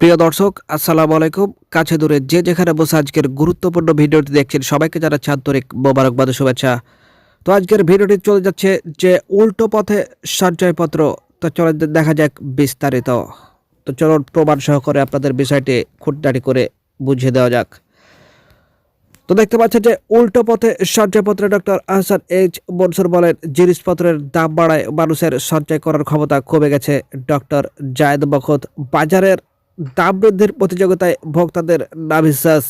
প্রিয় দর্শক, আসসালামু আলাইকুম। কাছে দূরে যে যেখানে বসে আজকের গুরুত্বপূর্ণ ভিডিওটি দেখছেন, সবাইকে জানাচ্ছি আন্তরিক মোবারকবাদ শুভেচ্ছা। তো আজকের ভিডিওটি চলে যাচ্ছে যে উল্টো পথে সঞ্চয়পত্র। তো চলে দেখা যাক বিস্তারিত। তো চলুন প্রমাণ সহকারে আপনাদের বিষয়টি খুঁটনাটি করে বুঝিয়ে দেওয়া যাক। তো দেখতে পাচ্ছেন যে উল্টো পথে সঞ্চয়পত্রে ডক্টর আহসান এইচ মনসুর বলেন, জিনিসপত্রের দাম বাড়ায় মানুষের সঞ্চয় করার ক্ষমতা কমে গেছে। ডক্টর জায়দ বখত বাজারের দাম বৃদ্ধির প্রতিযোগিতায় ভোক্তাদের নাভিশ্বাস।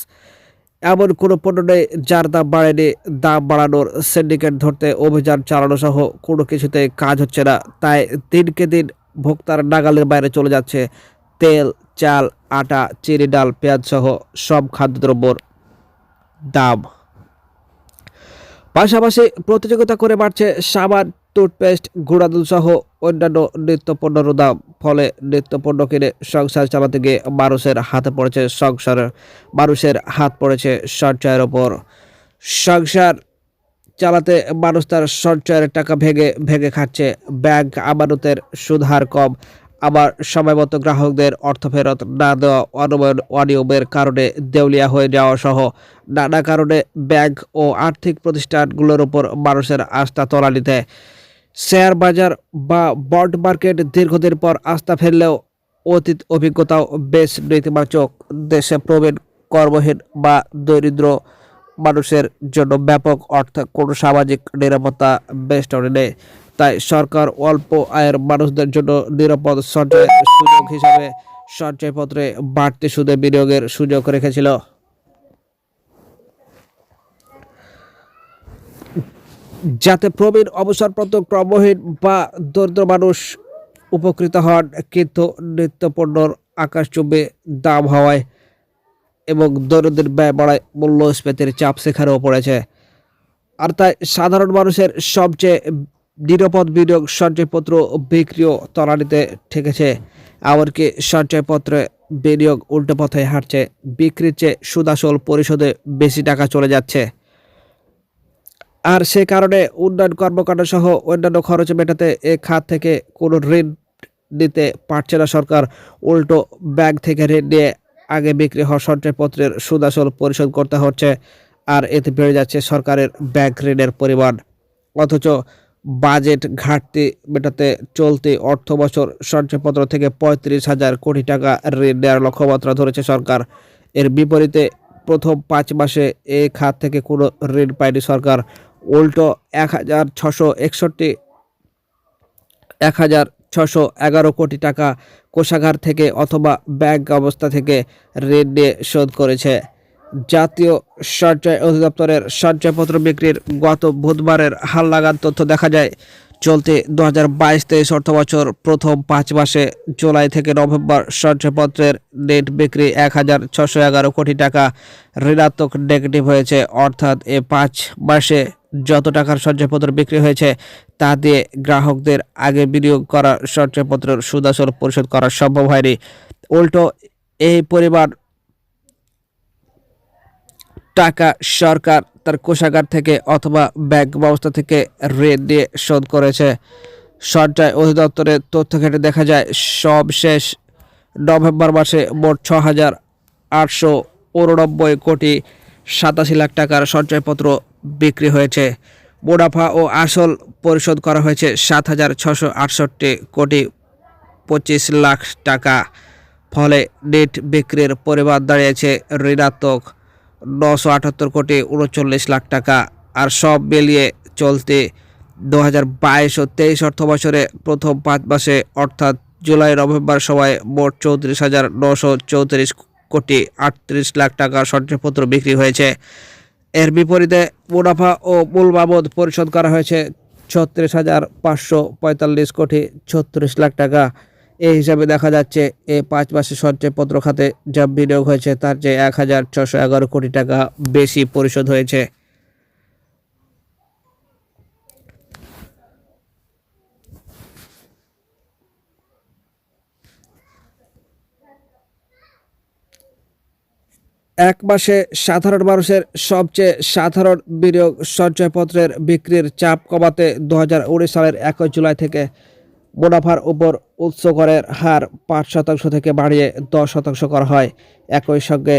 এমন কোনো পণ্য নেই যার দাম বাড়েনি। দাম বাড়ানোর সিন্ডিকেট ধরতে অভিযান চালানো সহ কোনো কিছুতে কাজ হচ্ছে না। তাই দিনকে দিন ভোক্তার নাগালের বাইরে চলে যাচ্ছে তেল, চাল, আটা, চিনি, ডাল, পেঁয়াজ সহ সব খাদ্যদ্রব্যর দাম। পাশাপাশি প্রতিযোগিতা করে বাড়ছে সাবান টুথপেস্ট গুঁড়াদুল সহ অন্যান্য নিত্য পণ্যের দাম। ফলে নিত্য পণ্য কিনে সংসার চালাতে গিয়ে মানুষের হাতে পড়েছে সংসারের মানুষের হাত পড়েছে সঞ্চয়ের ওপর। সংসার চালাতে মানুষ তার সঞ্চয়ের টাকা ভেঙে ভেঙে খাচ্ছে। ব্যাংক আমানতের সুদহার কম। আবার সময়মতো গ্রাহকদের অর্থ ফেরত না দেওয়া অনিয়ম অনিয়মের কারণে দেউলিয়া হয়ে যাওয়া সহ নানা কারণে ব্যাংক ও আর্থিক প্রতিষ্ঠানগুলোর উপর মানুষের আস্থা তলানিতে শেয়ার বাজার বা বন্ড মার্কেট দীর্ঘদিন পর আস্থা ফেললেও অতীত অভিজ্ঞতাও বেশ নেতিবাচক। দেশে প্রবীণ কর্মহীন বা দরিদ্র মানুষের জন্য ব্যাপক অর্থ কোনো সামাজিক নিরাপত্তা বেষ্টনী নেই। তাই সরকার অল্প আয়ের মানুষদের জন্য নিরাপদ সঞ্চয়ের সুযোগ হিসাবে সঞ্চয়পত্রে বাড়তি সুদে বিনিয়োগের সুযোগ রেখেছিল। যাতে প্রবীণ অবসরপ্রাপ্ত ক্রমহীন বা দরিদ্র মানুষ উপকৃত হন, কিন্তু নিত্য পণ্যর আকাশচুম্বী দাম হওয়ায় এবং দৈনন্দিন ব্যয় বাড়ায় মূল্যস্ফীতির চাপ সেখানেও পড়েছে। আর তাই সাধারণ মানুষের সবচেয়ে নিরাপদ বিনিয়োগ সঞ্চয়পত্র বিক্রিও তলানিতে ঠেকেছে, এমনকি সঞ্চয়পত্রে বিনিয়োগ উল্টো পথে হাঁটছে। বিক্রির চেয়ে সুদাসল পরিশোধে বেশি টাকা চলে যাচ্ছে। আর সে কারণে উন্নয়ন কর্মকাণ্ড সহ অন্যান্য খরচ মেটাতে এ খাত থেকে কোনো ঋণ দিতে পারছে না সরকার। উল্টো ব্যাংক থেকে ঋণ নিয়ে আগে বিক্রি হওয়া সঞ্চয়পত্রের সুদাসল পরিশোধ করতে হচ্ছে আর এতে বেড়ে যাচ্ছে সরকারের ব্যাংক ঋণের পরিমাণ। অথচ বাজেট ঘাটতি মেটাতে চলতি অর্থ বছর সঞ্চয়পত্র থেকে পঁয়ত্রিশ হাজার কোটি টাকা ঋণ নেওয়ার লক্ষ্যমাত্রা ধরেছে সরকার। এর বিপরীতে প্রথম পাঁচ মাসে এ খাত থেকে কোনো ঋণ পায়নি সরকার। উল্টো এক হাজার ছশো একষট্টি এক হাজার ছশো এগারো কোটি টাকা কোষাগার থেকে অথবা ব্যাংক অবস্থা থেকে ঋণ নিয়ে শোধ করেছে। জাতীয় সঞ্চয় অধিদপ্তরের সঞ্চয়পত্র বিক্রির গত বুধবারের হালনাগাদ তথ্য দেখা যায়, চলতি দু হাজার বাইশ তেইশ অর্থ বছর প্রথম পাঁচ মাসে জুলাই থেকে নভেম্বর সঞ্চয়পত্রের নেট বিক্রি এক হাজার ছশো এগারো কোটি টাকা ঋণাত্মক নেগেটিভ হয়েছে। অর্থাৎ এ পাঁচ মাসে যত টাকার সঞ্চয়পত্র বিক্রি হয়েছে, তা দিয়ে গ্রাহকদের আগে বিনিয়োগ করা সঞ্চয়পত্রের সুদাসল পরিশোধ করা সম্ভব হয়নি। উল্টো, এই পরিমাণ টাকা সরকার তার কোষাগার থেকে অথবা ব্যাংক ব্যবস্থা থেকে ঋণ দিয়ে শোধ করেছে। সঞ্চয় অধিদপ্তরের তথ্য ঘেটে দেখা যায় সবশেষ নভেম্বর মাসে মোট ছ হাজার আটশো উননব্বই কোটি সাতাশি লাখ টাকার সঞ্চয়পত্র বিক্রি হয়েছে। মুনাফা ও আসল পরিশোধ করা হয়েছে সাত হাজার ছশো আটষট্টি কোটি পঁচিশ লাখ টাকা। ফলে নেট বিক্রির পরিমাণ দাঁড়িয়েছে ঋণাত্মক নশো আটাত্তর কোটি উনচল্লিশ লাখ টাকা। আর সব মিলিয়ে চলতে দু হাজার বাইশ ও তেইশ অর্থ বছরে প্রথম পাঁচ মাসে, অর্থাৎ জুলাই নভেম্বর সময়, মোট চৌত্রিশ হাজার নশো চৌত্রিশ কোটি আটত্রিশ লাখ টাকা সঞ্চয়পত্র বিক্রি হয়েছে। এর বিপরীতে মুনাফা ও মূল বাবদ পরিশোধ করা হয়েছে। ছত্রিশ হাজার পাঁচশো পঁয়তাল্লিশ কোটি ছত্রিশ লাখ টাকা। এই হিসাবে দেখা যাচ্ছে, এ পাঁচ মাসে সঞ্চয়পত্র খাতে যা বিনিয়োগ হয়েছে তার চেয়ে এক হাজার ছশো এগারো কোটি টাকা বেশি পরিশোধ হয়েছে। এক মাসে সাধারণ মানুষের সবচেয়ে সাধারণ বিনিয়োগ সঞ্চয়পত্রের বিক্রির চাপ কমাতে দু হাজার উনিশ সালের একই জুলাই থেকে মুনাফার উপর উৎস করের হার পাঁচ শতাংশ থেকে বাড়িয়ে দশ শতাংশ করা হয়। একই সঙ্গে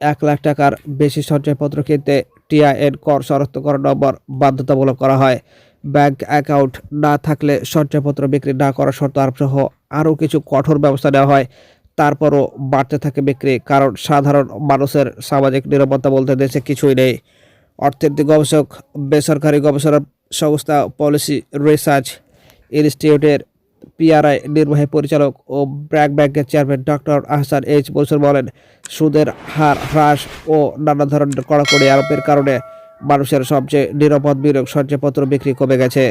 এক লাখ টাকার বেশি সঞ্চয়পত্র কিনতে টিআইএন কর শনাক্তকরণ নম্বর বাধ্যতামূলক করা হয়। ব্যাংক অ্যাকাউন্ট না থাকলে সঞ্চয়পত্র বিক্রি না করার শর্ত আরও কিছু কঠোর ব্যবস্থা নেওয়া হয়। তারপরও বাড়তে থাকে বিক্রি, কারণ সাধারণ মানুষের সামাজিক নিরাপত্তা বলতে দেশে কিছুই নেই। অর্থনীতি গবেষক, বেসরকারি গবেষণা সংস্থা পলিসি রিসার্চ ইনস্টিটিউটের পিআরআই নির্বাহী পরিচালক ও ব্র্যাক ব্যাংকের চেয়ারম্যান ডক্টর আহসান এইচ বসুর বলেন, সুদের হার হ্রাস ও নানা ধরনের কড়াকড়ি আরোপের কারণে মানুষের সবচেয়ে নিরাপদ বিনিয়োগ সঞ্চয়পত্র বিক্রি কমে গেছে।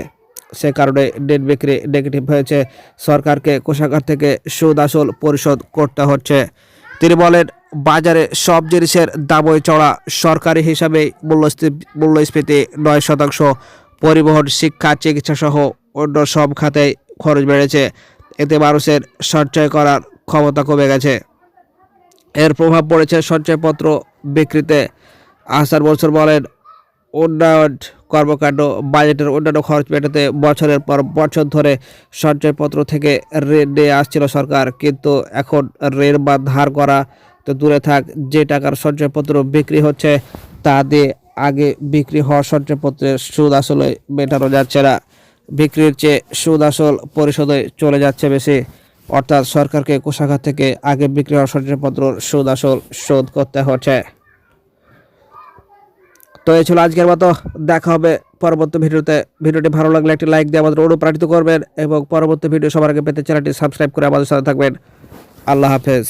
সে কারণে নেট বিক্রি নেগেটিভ হয়েছে। সরকারকে কোষাগার থেকে সুদ আসল পরিশোধ করতে হচ্ছে। তিনি বলেন, বাজারে সব জিনিসের দামই চড়া, সরকারি হিসাবে মূল্যস্ফী- মূল্যস্ফীতি নয় শতাংশ। পরিবহন, শিক্ষা চিকিৎসা সহ অন্য সব খাতেই খরচ বেড়েছে। এতে মানুষের সঞ্চয় করার ক্ষমতা কমে গেছে। এর প্রভাব পড়েছে সঞ্চয়পত্র বিক্রিতে। আসার বছর বলেন উন্নয়ন কর্মকাণ্ড, বাজেটের অন্যান্য খরচ মেটাতে বছরের পর বছর ধরে সঞ্চয়পত্র থেকে ঋণ নিয়ে আসছিল সরকার। কিন্তু এখন ঋণ বা ধার করা তো দূরে থাক, যে টাকার সঞ্চয়পত্র বিক্রি হচ্ছে তা দিয়ে আগে বিক্রি হওয়া সঞ্চয়পত্রের সুদ আসলে মেটানো যাচ্ছে না। বিক্রির চেয়ে সুদ আসল পরিশোধে চলে যাচ্ছে বেশি। অর্থাৎ সরকারকে কোষাগার থেকে আগে বিক্রি হওয়া সঞ্চয়পত্র সুদ আসল শোধ করতে হচ্ছে। তো এই ছিল আজকের মতো। দেখা হবে পরবর্তী ভিডিওতে। ভিডিওটি ভালো লাগলে একটি লাইক দিয়ে আমাদের অনুপ্রাণিত করবেন এবং পরবর্তী ভিডিও সবার আগে পেতে চ্যানেলটি সাবস্ক্রাইব করে আমাদের সাথে থাকবেন। আল্লাহ হাফেজ।